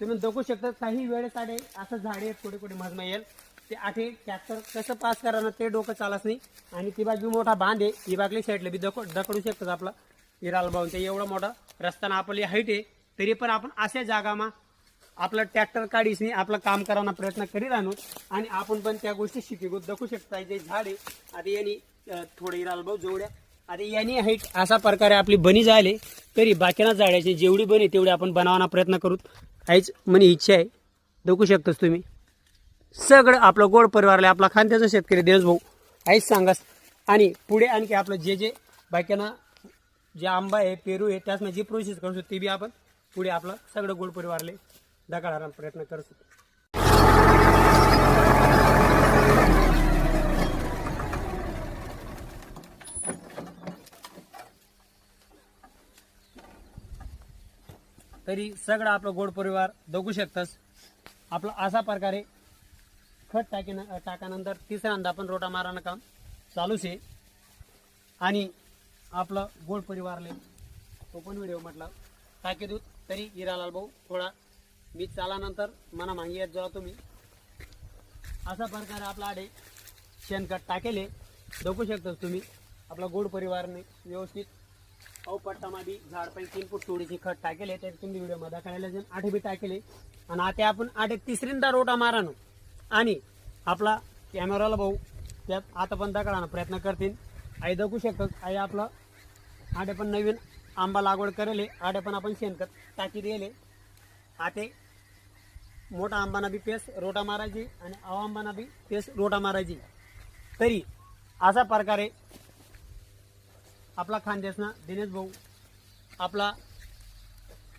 तुम्ही बघू शकता काही वेळेस आडे असं झाडे आहेत कुठे कुठे मजमा येईल ते आठे ट्रॅक्टर कसं पास करा ना ते डोकं चालत नाही. आणि ती बाजू मोठा बांध आहे ही बागली साईडला बी दक दकडू शकतात आपला. हिराल भाऊन ते एवढा मोठा रस्ताना आपली हाईट आहे तरी पण आपण अशा जागामा आपलं ट्रॅक्टर काढीस नाही आपलं काम करायला प्रयत्न करीत राहणो आणि आपण पण त्या गोष्टी शिकू दखू शकता. जे झाड आहे आता यांनी थोडे थोडं भाऊ जोड्या आता यांनी हाईट अशा प्रकारे आपली बनी झाली तरी बाकीना झाडाची जेवढी बनी तेवढी आपण बनवण्याचा प्रयत्न करू. आईच म्हणे इच्छा आहे. दखू शकतोस तुम्ही. सगळं आपलं गोड परिवारला आपला खांद्याचा शेतकरी देश भाऊ. आईच सांगास. आणि पुढे आणखी आपलं जे जे बायकांना जे आंबा आहे पेरू आहे त्याच जी प्रोसेस करू शकतो ते बी आपण पुढे आपलं सगळं गोड परिवारले दगाडायला प्रयत्न करू शकतो. तरी सगळं आपलं गोड परिवार दगू शकतस. आपलं अशा प्रकारे खत टाकीन टाकानंतर तिसऱ्यांदा आपण रोटा मारानं काम चालूच आहे. आणि आपलं गोड परिवारले तो पण व्हिडिओ म्हटला टाकी दूध तरी हिरालाल भाऊ थोडा मी चालानंतर मना मागे येत जा तुम्ही. अशा प्रकारे आपला आडे शेणखत टाकेले. दगू शकतस तुम्ही. आपला गोड परिवारने व्यवस्थित अहो झाड पण तीन फूट थोडीशी खत टाकेले ते तुम्ही व्हिडिओमध्ये दाखवायला जाऊन आठे बी टाकेले. आणि आता आपण आठे तिसरींदा रोटा मारानो. आणि आपला कॅमेराला भाऊ त्यात आता पण दाखवण्याचा प्रयत्न करतील. आई दाखवू शकतात. आई आपलं आठे पण नवीन आंबा लागवड करेले. आठे पण आपण शेणखत टाकी दिले आते मोठा आंबाना बी पेस रोटा मारायची आणि अव आंबाना बी पेस रोटा मारायची. तरी अशा प्रकारे आपला खानदेशना दिनेश भाऊ आपला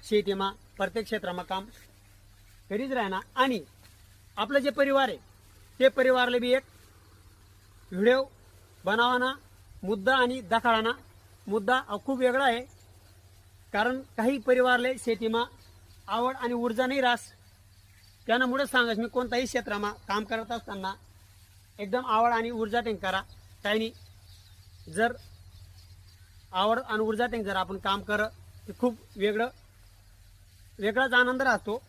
शेतीमा प्रत्येक क्षेत्रामा काम करीत राहणार. आणि आपलं जे परिवार आहे ते परिवारला बी एक व्हिडिओ बनावाना मुद्दा आणि दाखवाना मुद्दा खूप वेगळा आहे. कारण काही परिवारले शेतीमा आवड आणि ऊर्जा नाही रास. त्यामुळे सांगाच मी कोणताही क्षेत्रामा काम करत असताना एकदम आवड आणि ऊर्जा टेंक करा काही नाही. जर आवड आणि ऊर्जा त्यांनी जर आपण काम कर ते खूप वेगळं वेगळाच आनंद राहतो.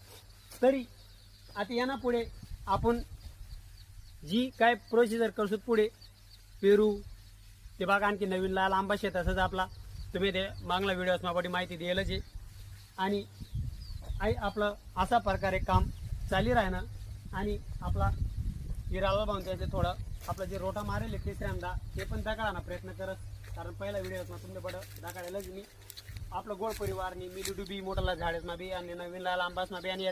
तरी आता यांना पुढे आपण जी काय प्रोसिजर करतो पुढे पेरू ते बाग आणखी नवीन लाल आंबा शेत असंच आपला. तुम्ही ते मागला व्हिडिओ मापाटी माहिती द्यायलाच आहे. आणि आई आपलं अशा प्रकारे काम चाली राहणं आणि आपला हिराला बांधून त्याचे थोडं आपलं जे रोटा मारेल तिसऱ्यांदा ते पण दाखवायला प्रयत्न करत. कारण पहिला व्हिडिओ तुमच्या बडं दाखवायलाच मी. आपलं गोड परिवारनी मिली डुबी मोठाला झाडेसमा बी आणि नवीन लाल आंबासमा बी आणि